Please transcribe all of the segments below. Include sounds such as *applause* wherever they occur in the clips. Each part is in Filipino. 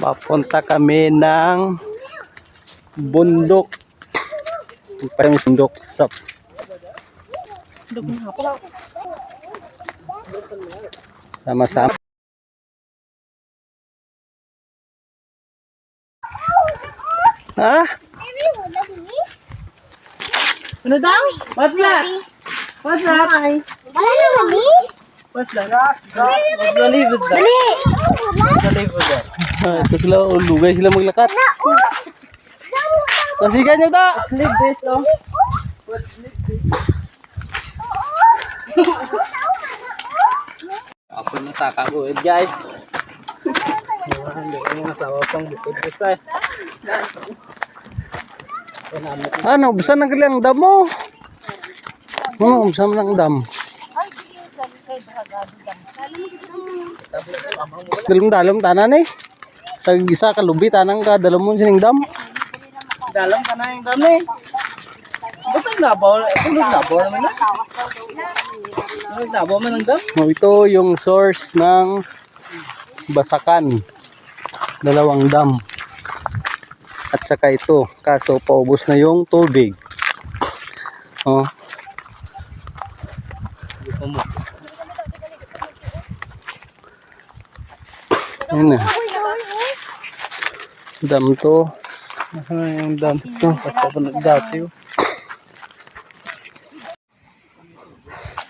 Papunta kami ng bundok. Parang bundok sa sama-sama. Ha? Ano daw? What's that? What's that? Wala na, mami. What's? What's with that? Dali. What's the leave with that? Ah, Ito sila, oh, lugay sila maglakat. Pasigan nyo ta! Leave this, oh. Ako na sa kaguid guys. Hindi ko pang sa. Ano, busan na gali ang dam mo. Ano, busan ang dam. Dalong dalong tanan eh. Sa gisa ka lubi tanang ka dalong mo sining dam. Dalam ka na yung dami. Ba't naglabaw? Kung naglabaw naman na? Naglabaw man ang dam? Oh, ito yung source ng Basakan. Dalawang dam. At saka ito, kaso paubos na yung tubig. Oh. Ayun na. Dam to. Yung dam to. Basta pa nagdati oh.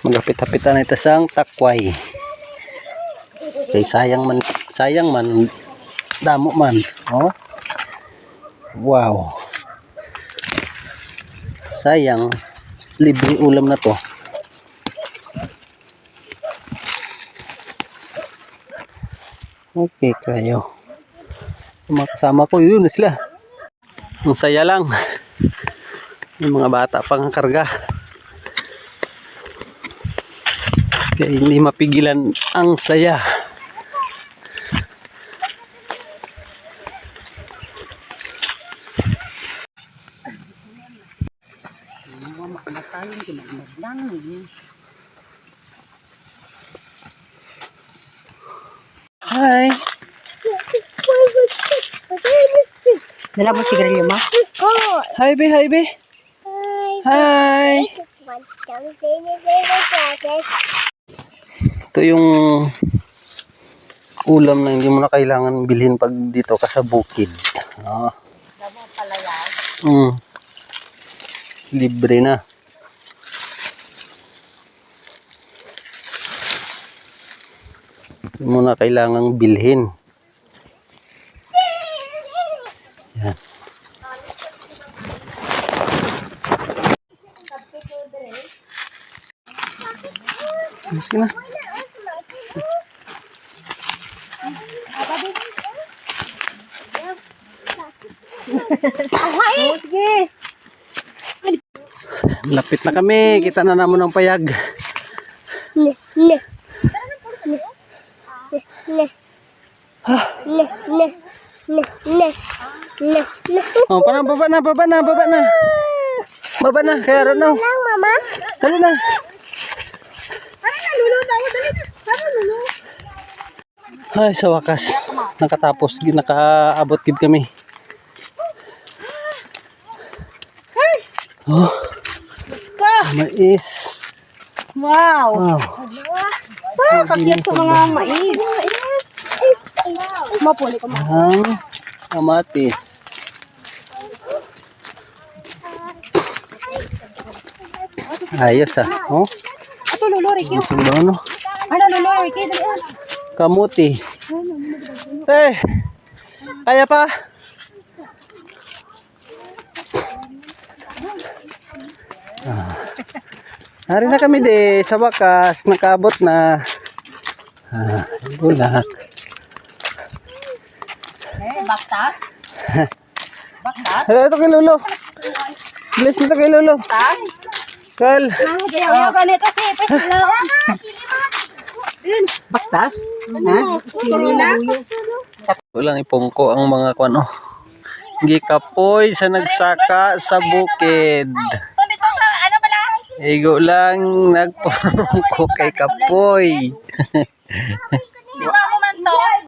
Magapit-hapitan na ito sang takway. Kay sayang man, sayang man, damo man. Oh. Wow. Sayang, libre ulam na to. Okay kayo. Yung Mga kasama ko, yun sila. Ang saya lang. Yung mga bata pang karga. Kaya hindi mapigilan ang saya. Hi. Dala mo sigarilyo mo? Hi, be, hi, be. Hi. Ito yung ulam na hindi mo na kailangan bilhin pag dito ka sa bukid. Ah. Mm. Libre na. Mo na kailangang bilhin. Yan. Sige na. Sige. Lapit na kami. Kita na naman ang payag. Ne. Ne, ne. Ne, ne. Oh, parang baba na, baba na, baba na. Baba na, kaya rin na. Lang, mama. Dali na. Ano na, lulo tayo? Dali na. Tama, lulo. Ay, sa wakas. Nakatapos, nakaabot gid kami. Oh, mais. Wow! Wow. Ah, kakit sa mga mais. Mapuli ko. Ang kamatis. Ayos ah. Oh, Ato, lulo, Ricky. sino ano? Ano, lulo, Ricky? Dali, ah. Kamuti. Eh, kaya pa? Ah. Hari na kami de sa wakas nakaabot na ah, bulak. *laughs* Eh, baktas? Baktas? Ito, ito kay Lolo. Bless nito kay Lolo. Tas? Kal. Ayaw ganit kasi. Pwes lang. Baktas? *laughs* Ha? Kili na? Walang ipungko ang mga kwano. Gikapoy sa nagsaka sa bukid. Ano? Igo lang nagpungko kay Kapoy. *laughs*